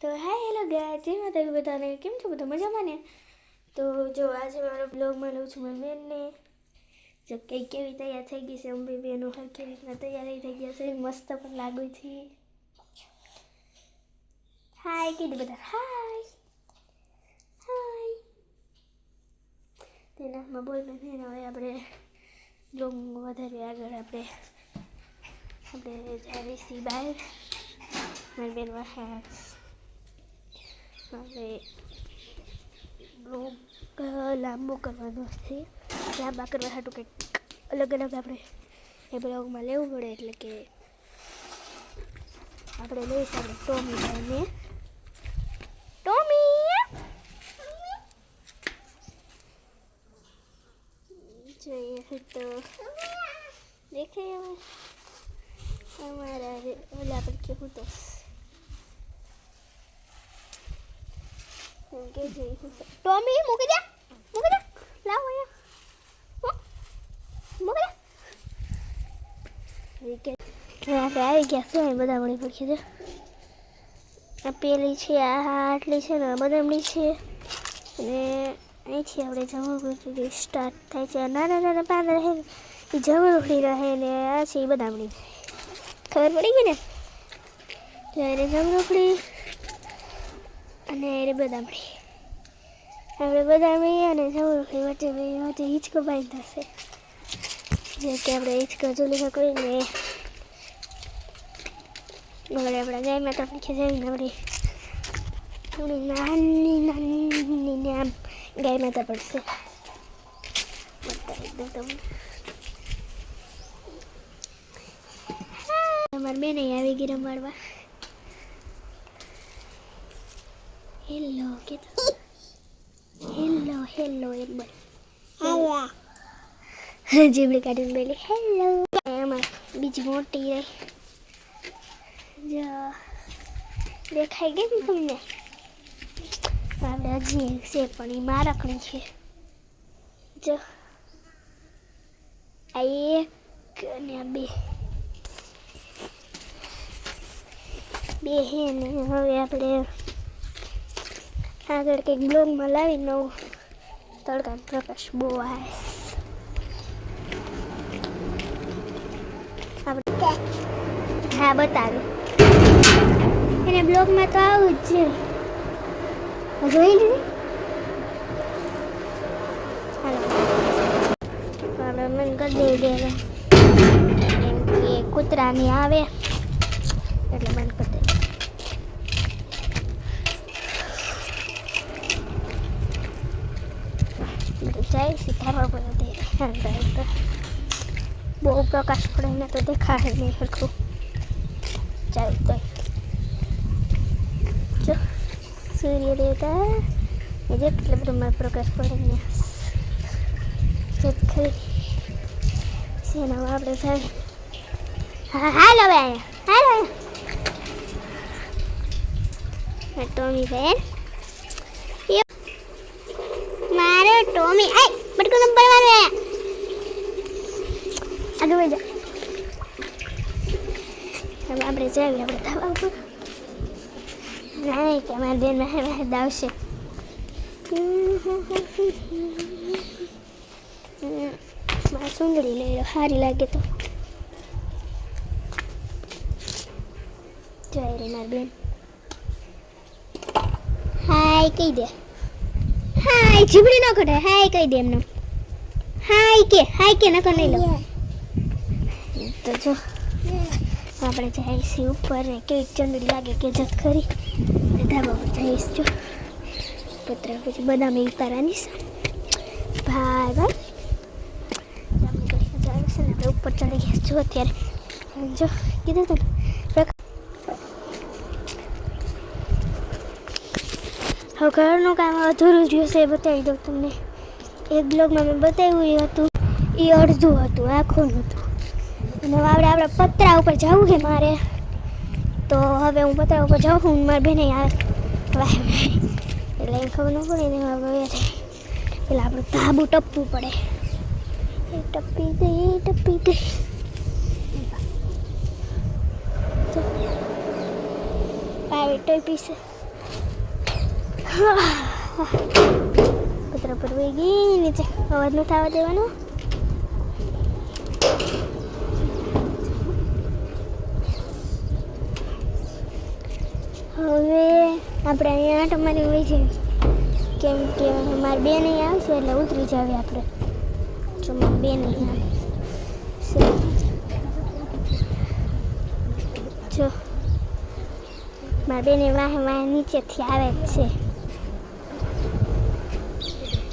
તો hi hello ગાય જય માતા બધાને કેમ છો? બધા મજામાં ને? તો જો, આજે મારો બ્લોગમાં લઉં છું મારી બેનને. જો કઈ કેવી તૈયાર થઈ ગઈ છે અંબી બેનો હરખી રીતના તૈયાર થઈ ગયા છે. મસ્ત પણ લાગુ છે. હાય, કીધું બધા. હાય. હાય. તેનામાં હાથમાં બોલ બેન. હવે આપણે બ્લોગ વધારે આગળ આપણે આપણે જઈએ છીએ બહાર. મારી બેન વાહ. હવે બ્લોગ લાંબો કરવાનો છે. લાંબા કરવા સાટું કંઈક અલગ અલગ આપણે એ બ્લોગમાં લેવું પડે એટલે કે આપણે લઈ આપણે ટોમી ભાઈને. ટોમી! જોઈએ તો દેખાય અમારા ઓલા પર કેવું તો એમ કે જઈ હું સ- ટોમી મૂકી દે મૂકી દે લાવ અહીંયા મૂકી દે કે આપણે આવી ગયા છે બધા મળી પડખી છે આ પેલી છે આ આટલી છે ને આ છે અને અહીંથી આપણે જમણું સ્ટાર્ટ થાય છે નાના નાના પાન રહે એ જમણુખડી રહે ને આ છે એ બદામણી ખબર પડી ગઈ ને ત્યારે જમણુખડી અને એને બદામડી આપણે બદામડી અને જમણુખડી વચ્ચે વચ્ચે હિંચકો બાંધ થશે જે કે આપણે હિંચકો ચૂલી કરીને આપણે આપણા ગાયમાં તો નીચે જઈને આપણી આપણી નાની નાની ને આમ ગાય માતા પડશે દઉં તમને. અમારી આવી ગઈ રમાડવા હેલો કે હેલો હેલો hello, બોલ હેલો જીબડી કાઢીને બોલી હેલો એમાં બીજી મોટી રહી જો દેખાઈ ગઈ ને તમને આપણે હજી એક છે પણ એ મારકણી છે જો આ એક અને આ બે બે હે ને હવે આપણે આગળ કંઈક બ્લોગમાં લાવી નવું તડકાનો પ્રકાશ બહુ આવે હા બતાવ્યું એને બ્લોગમાં તો આવું જ છે જોઈ લીધી મન કરી દઈએ દે એમ કે કૂતરાની આવે એટલે બંધ કરી દઈએ બધું બહુ પ્રકાશ પડે ને તો દેખાય નહીં સરખું ચાલ તો જો સૂર્ય દેવતા જેટલો બધો મારો પ્રકાશ પડે ને જેટ ખરી સેના આપણે થાય હાલો બેન હાલો ટોમી બેન યો. મારો ટોમી આય બટકો નંબર મારો આગળ જા. હવે આપણે જઈએ આપણે ધાબા ઉપર નહીં કે મારા બેન મારે મારે દાવશે. મારે સુંદરી લઈ લો, સારી લાગે તો. જય રે મારી બેન. હાય, કહી દે. હાય જીબડી ન કઢે હાય, કહી દે એમને. હાય કે હાય કે, નકર નહીં લો. તો જો. આપણે જઈશું ઉપર ને કેવી ચંદડી લાગે કે જત ખરી. ધાબા પર જઈશ જો. પત્ર પછી બદામી ઉતારવાની છે ભાઈ ને ઉપર ચડી ગયા છો અત્યારે. જો, કીધું તું હવે ઘરનું કામ અધૂરું રહ્યું છે એ બતાવી દઉં તમને. એક બ્લોગમાં મેં બતાવ્યું હતું. એ અડધું હતું, આખું નહોતું. અને હવે આપણે પતરા ઉપર જવું છે મારે. તો હવે હું પતરા ઉપર જાઉં છું મારી બેને આવે એટલે એમ ખબર ન પડે ને હવે પેલા આપણું ધાબુ ટપવું પડે. એ ટપી ગઈ ટપી ગઈ પાવી ટપી છે. પત્ર પર ગઈ, નીચે અવાજ નથી આવવા દેવાનો. હવે આપણે અહીંયા આંટો મારી હોય છે. કેમ કે મારી બેન અહીંયા આવશે એટલે ઉતરી જાવી આપણે. જો મારી બેન અહીંયા જો. મારી બેન વાહે વાહે નીચેથી આવે જ છે.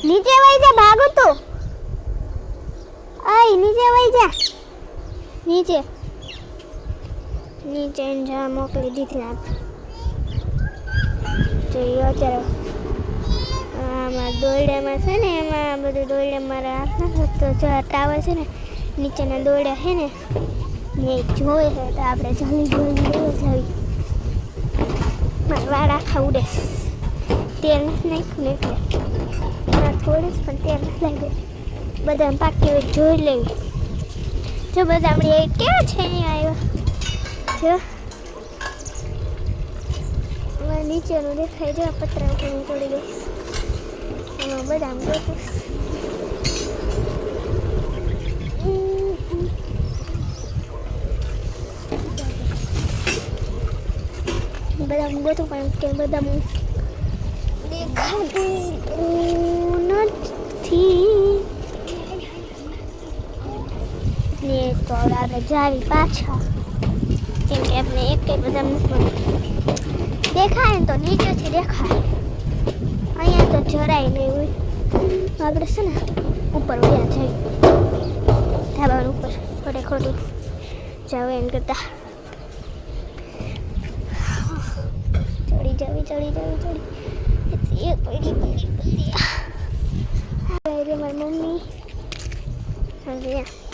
નીચે વહી જા, ભાગો તો. અય, નીચે વઈ જા. નીચે. નીચે જા, મોકલી દીધી. આપણે તો એ અત્યારે આમાં દોરડામાં છે ને, એમાં બધું દોરડા મારા હાથમાં તો જો ટાવર છે ને, નીચેના દોરડા છે ને એ જોવે છે તો આપણે જલ્દી જલ્દી લેવા જાવી. મારા વાળ આખા ઉડે. તેલ નથી નાખ્યું એટલે. ના થોડે જ પણ તેલ નથી લાગ્યું બધા પાકી હોય જોઈ લેવી. જો બધા આપણે કેવા છે અહીંયા આવ્યા? જો. હવે નીચેનું દેખાય આ પતરા ઉપર હું તોડી ગઈશ એમાં બધા આમ ગોતું બધા હું ગોતું પણ કે બધા હું દેખાતું નથી. ને તો આપણે જાવી પાછા. કેમ કે આપણે એક કંઈ બધા મળતું. દેખાય ને તો નીચેથી દેખાય. અહીંયા તો જરાય નહીં હોય. આપણે છે ને, ઉપર વયા જઈએ ધાબા ઉપર, ખોટે ખોટું જાવ એમ કરતા. ચડી જાવી ચડી જાવી, ચડી. એ પડી મારી મમ્મી. હા.